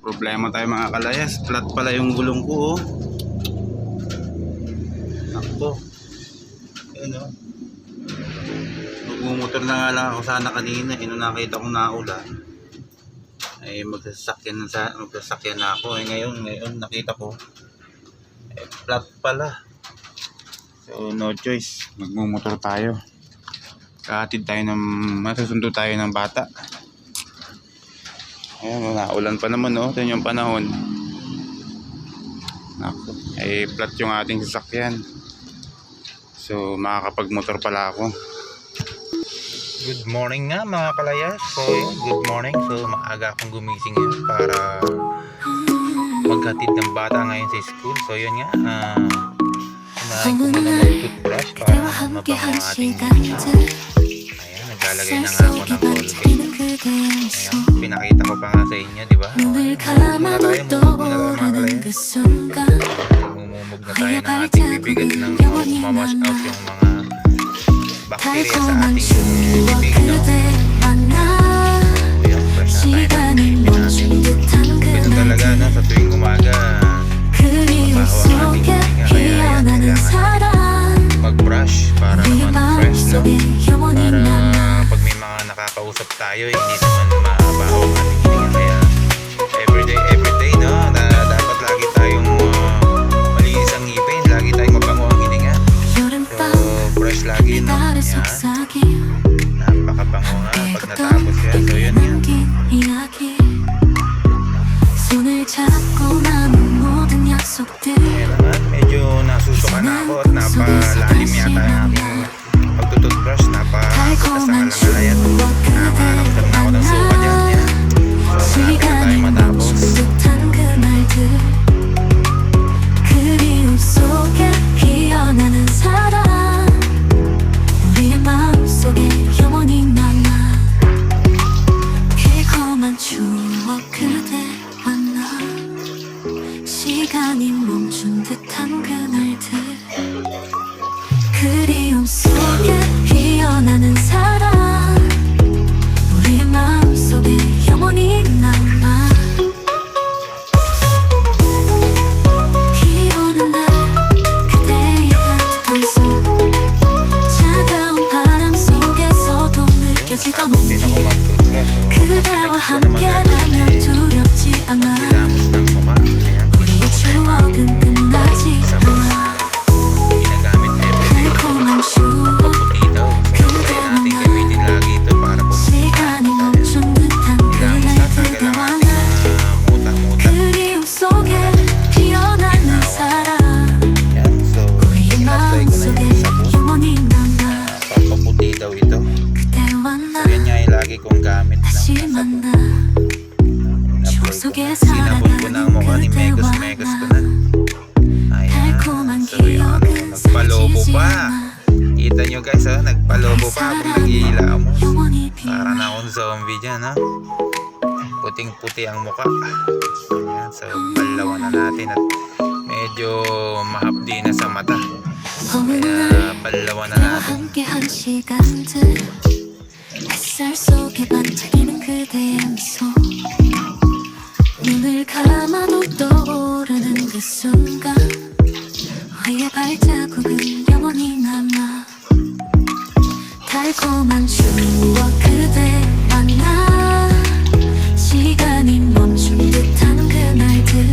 Problema tayo mga kalayas. Flat pala yung gulong ko oh. Nakpo. Ayun oh. Magmumotor na nga lang ako sana kanina. Eh, nung nakita kong naulan. Ay magsasakyan na, sa, magsasakyan na ako. Eh, ngayon, ngayon nakita ko. Eh, flat pala. So no choice. Magmumotor tayo. Kahatid tayo ng, masusundo tayo ng bata. Ayan, naulan pa naman, no? Ito yung panahon. Naku, ay flat yung ating sasakyan. So, makakapag-motor pala ako. Good morning nga mga kalayas. So, yun, good morning. So, maaga akong gumising ngayon para maghatid ng bata ngayon sa school. So, yun nga. Ah, uh, mag-toothbrush para 그대와 함께 mabango 한 ang ating 시간들 naglalagay na nga ako 쌀 ng Colgate. 반짝이는 그대의 미소 Ayan, pinakita ko pa nga sa inyo, di ba? 눈을 감아도 떠오르는. 그 순간 Mumumog na tayo ng ating bibigat ng mamash out yung mga bacteria sa 달콤한 ating 추억 bibig, no? 그대 만나 Ayan, fresh na tayo ng 멈춘 같았던 그 이야기 손을 잡고 나눈 모든 약속들. 그리움 속 In-apply 속에 ko na. Sinabon ko na ang mukha ni 살아가는 Megos-Megos ko 그대와 na. Ayan. 달콤한 So, yun. 기억은 Nagpalobo 스치지 pa. 않아 Kita nyo guys ha, nagpalobo pa habang nag-iilamos. 영원히 Para 빛나 na akong zombie dyan ha. Puting-puti ang muka. Ayan, so balawan na natin at medyo mahapdi na sa mata. 어느 날 Kaya balawan na 그대와 natin. 함께 한 시간들 햇살 속에 반짝이는 그대의 미소 눈을 감아도 떠오르는 그 순간 우리의 발자국은 영원히 남아 달콤한 추억 그대 만나 시간이 멈춘 듯한 그날들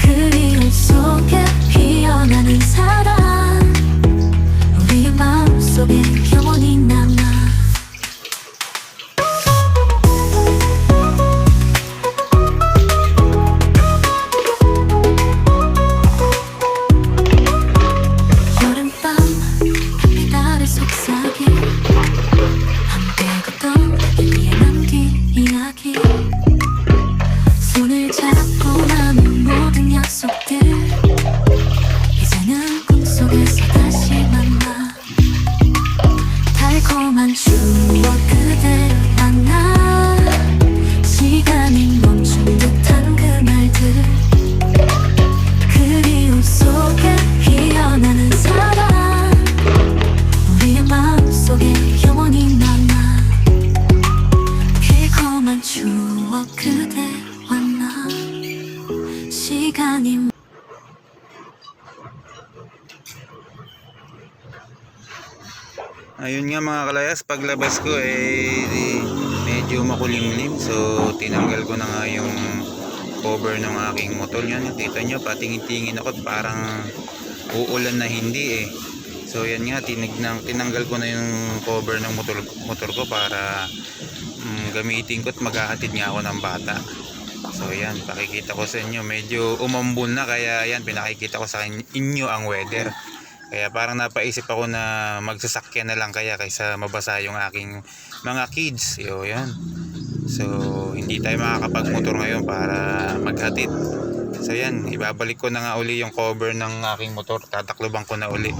그리움 속에 피어나는 사랑 우리의 마음속에 영원히 남아 시간이 Ayun nga mga kalayas, paglabas ko eh medyo makulimlim. So tinanggal ko na nga yung cover ng aking motor yan kita nyo patingin-tingin ako parang uulan na hindi eh. So yan nga tinignang, tinanggal ko na yung cover ng motor, motor ko para mm, gamitin ko at maghahatid nga ako ng bata. So yan, pakikita ko sa inyo. Medyo umambon na kaya yan, pinakikita ko sa inyo ang weather. Kaya parang napaisip ako na magsasakyan na lang kaya kaysa mabasa yung aking mga kids. Yo, yan. So, hindi tayo makakapag-motor ngayon para maghatid. So, yan. Ibabalik ko na nga uli yung cover ng aking motor. Tatakloban ko na uli.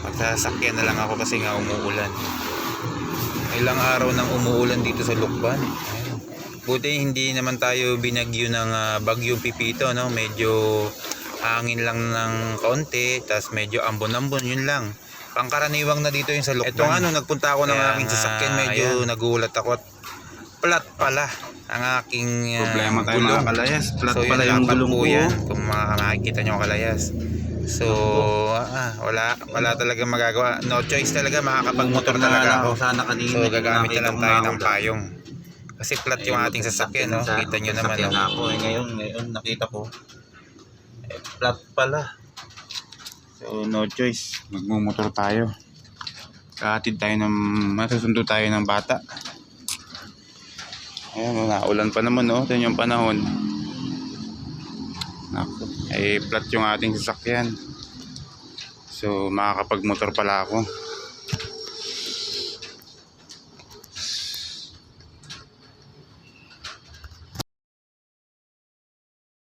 Magsasakyan na lang ako kasi nga umuulan. Ilang araw nang umuulan dito sa Lukban. Buti hindi naman tayo binagyo ng ah, bagyong pipito, no? Medyo hangin lang ng kaunti, tas medyo ambon-ambon, yun lang. Pangkaraniwang na dito yung sa Lukban. Ito nga, nung nagpunta ako ng Kaya aking sasakyan, medyo ayan. nagulat ako at flat pala ang aking ah, Problema tayo gulong. mga kalayas. Flat so, pala yun, yung gulong po yan, kung makikita nyo kalayas. So, ah, wala, wala talaga magagawa. No choice talaga, makakapag-motor talaga ako. Sana kanina. So gagamit na lang tayo ng payong. Kasi flat yung ating sasakyan, no? Kita nyo naman, no? ako. Eh, ngayon, ngayon, nakita ko. Eh, flat pala. So, no choice. Magmumotor tayo. Kahatid tayo ng, masusundo tayo ng bata. Ayan, naulan pa naman, no? Ito yung panahon. Naku, eh, flat yung ating sasakyan. So, makakapag-motor pala ako.